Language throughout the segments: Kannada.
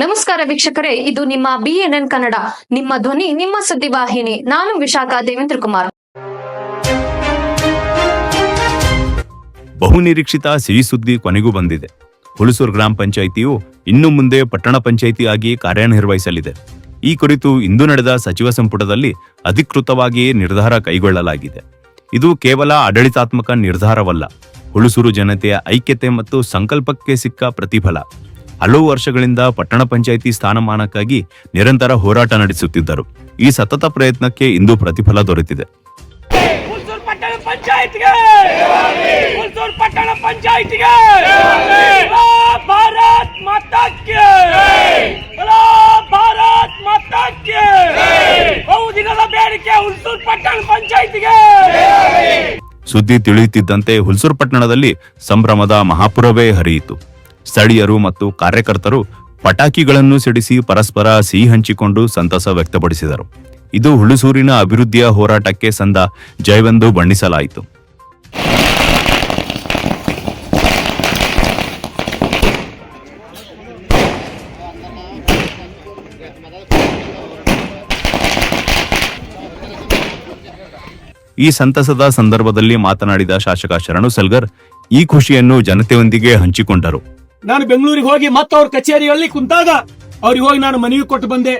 ನಮಸ್ಕಾರ ವೀಕ್ಷಕರೇ, ಇದು ನಿಮ್ಮ ಬಿಎನ್ಎನ್ ಕನ್ನಡ, ನಿಮ್ಮ ಧ್ವನಿ, ನಿಮ್ಮ ಸುದ್ದಿವಾಹಿನಿ ನಾನು ವಿಶಾಖ ದೇವೇಂದ್ರ ಕುಮಾರ್. ಬಹುನಿರೀಕ್ಷಿತ ಸಿಹಿ ಸುದ್ದಿ ಕೊನೆಗೂ ಬಂದಿದೆ. ಹುಣಸೂರು ಗ್ರಾಮ ಪಂಚಾಯಿತಿಯು ಇನ್ನು ಮುಂದೆ ಪಟ್ಟಣ ಪಂಚಾಯಿತಿ ಆಗಿ ಕಾರ್ಯನಿರ್ವಹಿಸಲಿದೆ. ಈ ಕುರಿತು ಇಂದು ನಡೆದ ಸಚಿವ ಸಂಪುಟದಲ್ಲಿ ಅಧಿಕೃತವಾಗಿ ನಿರ್ಧಾರ ಕೈಗೊಳ್ಳಲಾಗಿದೆ. ಇದು ಕೇವಲ ಆಡಳಿತಾತ್ಮಕ ನಿರ್ಧಾರವಲ್ಲ ಹುಣಸೂರು ಜನತೆಯ ಐಕ್ಯತೆ ಮತ್ತು ಸಂಕಲ್ಪಕ್ಕೆ ಸಿಕ್ಕ ಪ್ರತಿಫಲ. ಹಲವು ವರ್ಷಗಳಿಂದ ಪಟ್ಟಣ ಪಂಚಾಯಿತಿ ಸ್ಥಾನಮಾನಕ್ಕಾಗಿ ನಿರಂತರ ಹೋರಾಟ ನಡೆಸುತ್ತಿದ್ದರು. ಈ ಸತತ ಪ್ರಯತ್ನಕ್ಕೆ ಇಂದು ಪ್ರತಿಫಲ ದೊರೆತಿದೆ. ಸುದ್ದಿ ತಿಳಿಯುತ್ತಿದ್ದಂತೆ ಹುಲ್ಸೂರು ಪಟ್ಟಣದಲ್ಲಿ ಸಂಭ್ರಮದ ಮಹಾಪುರವೇ ಹರಿಯಿತು. ಸ್ಥಳೀಯರು ಮತ್ತು ಕಾರ್ಯಕರ್ತರು ಪಟಾಕಿಗಳನ್ನು ಸಿಡಿಸಿ ಪರಸ್ಪರ ಸಿಹಿ ಹಂಚಿಕೊಂಡು ಸಂತಸ ವ್ಯಕ್ತಪಡಿಸಿದರು. ಇದು ಹುಳುಸೂರಿನ ಅಭಿವೃದ್ಧಿಯ ಹೋರಾಟಕ್ಕೆ ಸಂದ ಜಯವೆಂದು ಬಣ್ಣಿಸಲಾಯಿತು. ಈ ಸಂತಸದ ಸಂದರ್ಭದಲ್ಲಿ ಮಾತನಾಡಿದ ಶಾಸಕ ಶರಣು ಸಲ್ಗರ್, ಈ ಖುಷಿಯನ್ನು ಜನತೆಯೊಂದಿಗೆ ಹಂಚಿಕೊಂಡರು. ನಾನು ಬೆಂಗಳೂರಿಗೆ ಹೋಗಿ ಮತ್ತೆ ಅವ್ರ ಕಚೇರಿಯಲ್ಲಿ ಕುಂತಾಗ ಅವ್ರಿಗೆ ಹೋಗಿ ನಾನು ಮನವಿ ಕೊಟ್ಟು ಬಂದೆ.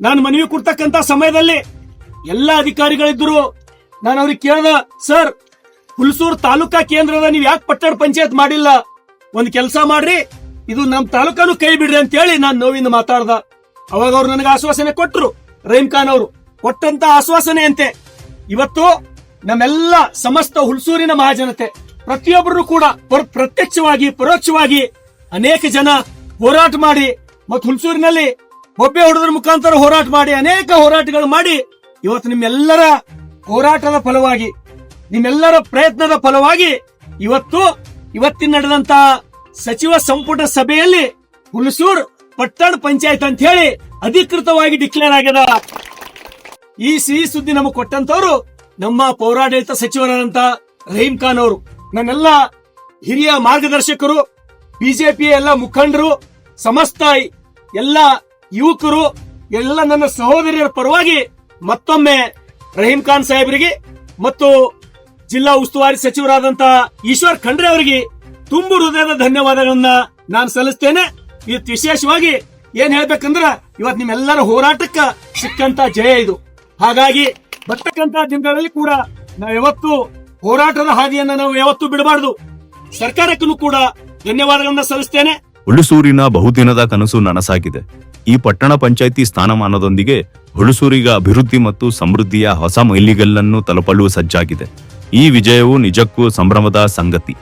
ನಾನು ಮನವಿ ಕೊಡ್ತಕ್ಕಂತ ಸಮಯದಲ್ಲಿ ಎಲ್ಲ ಅಧಿಕಾರಿಗಳಿದ್ರು. ನಾನು ಅವ್ರಿಗೆ ಕೇಳ್ದ, ಸರ್, ಹುಲ್ಸೂರು ತಾಲೂಕಾ ಕೇಂದ್ರದ ನೀವು ಯಾಕೆ ಪಟ್ಟಣ ಪಂಚಾಯತ್ ಮಾಡಿಲ್ಲ? ಒಂದು ಕೆಲಸ ಮಾಡ್ರಿ. ಇದು ನಮ್ ತಾಲೂಕಾನು ಕೈ ಬಿಡ್ರಿ ಅಂತ ಹೇಳಿ ನಾನು ನೋವಿಂದ ಮಾತಾಡ್ದ. ಅವಾಗ ಅವ್ರು ನನಗೆ ಆಶ್ವಾಸನೆ ಕೊಟ್ರು ರಹೀಂ ಖಾನ್ ಅವರು. ಕೊಟ್ಟಂತ ಆಶ್ವಾಸನೆ ಅಂತೆ ಇವತ್ತು ನಮ್ಮೆಲ್ಲ ಸಮಸ್ತ ಹುಲ್ಸೂರಿನ ಮಹಾಜನತೆ ಪ್ರತಿಯೊಬ್ಬರು ಕೂಡ ಪರ್- ಪ್ರತ್ಯಕ್ಷವಾಗಿ, ಪರೋಕ್ಷವಾಗಿ ಅನೇಕ ಜನ ಹೋರಾಟ ಮಾಡಿ ಮತ್ತು ಹುಲ್ಸೂರಿನಲ್ಲಿ ಒಬ್ಬೆ ಹೊಡೆದ್ರ ಮುಖಾಂತರ ಹೋರಾಟ ಮಾಡಿ, ಅನೇಕ ಹೋರಾಟಗಳು ಮಾಡಿ ಇವತ್ತು ನಿಮ್ಮೆಲ್ಲರ ಹೋರಾಟದ ಫಲವಾಗಿ, ನಿಮ್ಮೆಲ್ಲರ ಪ್ರಯತ್ನದ ಫಲವಾಗಿ ಇವತ್ತು ಇವತ್ತಿನ ನಡೆದಂತ ಸಚಿವ ಸಂಪುಟ ಸಭೆಯಲ್ಲಿ ಹುಲ್ಸೂರ್ ಪಟ್ಟಣ ಪಂಚಾಯತ್ ಅಂತ ಹೇಳಿ ಅಧಿಕೃತವಾಗಿ ಡಿಕ್ಲೇರ್ ಆಗ್ಯದ. ಈ ಸಿಹಿ ಸುದ್ದಿ ನಮಗೆ ಕೊಟ್ಟಂತವರು ನಮ್ಮ ಪೌರಾಡಳಿತ ಸಚಿವರಾದಂತ ರಹೀಂ ಖಾನ್ ಅವರು. ನನ್ನೆಲ್ಲ ಹಿರಿಯ ಮಾರ್ಗದರ್ಶಕರು ಬಿಜೆಪಿ ಎಲ್ಲ ಮುಖಂಡರು, ಸಮಸ್ತ ಎಲ್ಲ ಯುವಕರು, ಎಲ್ಲ ನನ್ನ ಸಹೋದರಿಯರ ಪರವಾಗಿ ಮತ್ತೊಮ್ಮೆ ರಹೀಂ ಖಾನ್ ಸಾಹೇಬರಿಗೆ ಮತ್ತು ಜಿಲ್ಲಾ ಉಸ್ತುವಾರಿ ಸಚಿವರಾದಂತಹ ಈಶ್ವರ್ ಖಂಡ್ರೆ ಅವರಿಗೆ ತುಂಬು ಹೃದಯದ ಧನ್ಯವಾದಗಳನ್ನ ನಾನು ಸಲ್ಲಿಸ್ತೇನೆ. ಇವತ್ತು ವಿಶೇಷವಾಗಿ ಏನ್ ಹೇಳ್ಬೇಕಂದ್ರ ಇವತ್ ನಿಮ್ಮೆಲ್ಲರ ಹೋರಾಟಕ್ಕ ಸಿಕ್ಕಂತ ಜಯ ಇದು. ಹಾಗಾಗಿ ಬರ್ತಕ್ಕಂತ ದಿನಗಳಲ್ಲಿ ಕೂಡ ನಾವು ಯಾವತ್ತು ಹೋರಾಟದ ಹಾದಿಯನ್ನ ನಾವು ಯಾವತ್ತೂ ಬಿಡಬಾರದು. ಸರ್ಕಾರಕ್ಕೂ ಕೂಡ ಧನ್ಯವಾದಗಳನ್ನ ಸಲ್ಲಿಸ್ತೇನೆ. ಹುಳುಸೂರಿನ ಬಹುದಿನದ ಕನಸು ನನಸಾಗಿದೆ. ಈ ಪಟ್ಟಣ ಪಂಚಾಯಿತಿ ಸ್ಥಾನಮಾನದೊಂದಿಗೆ ಹುಳುಸೂರಿಗ ಅಭಿವೃದ್ಧಿ ಮತ್ತು ಸಮೃದ್ಧಿಯ ಹೊಸ ಮೈಲಿಗಲ್ಲನ್ನು ತಲುಪಲು ಸಜ್ಜಾಗಿದೆ. ಈ ವಿಜಯವು ನಿಜಕ್ಕೂ ಸಂಭ್ರಮದ ಸಂಗತಿ.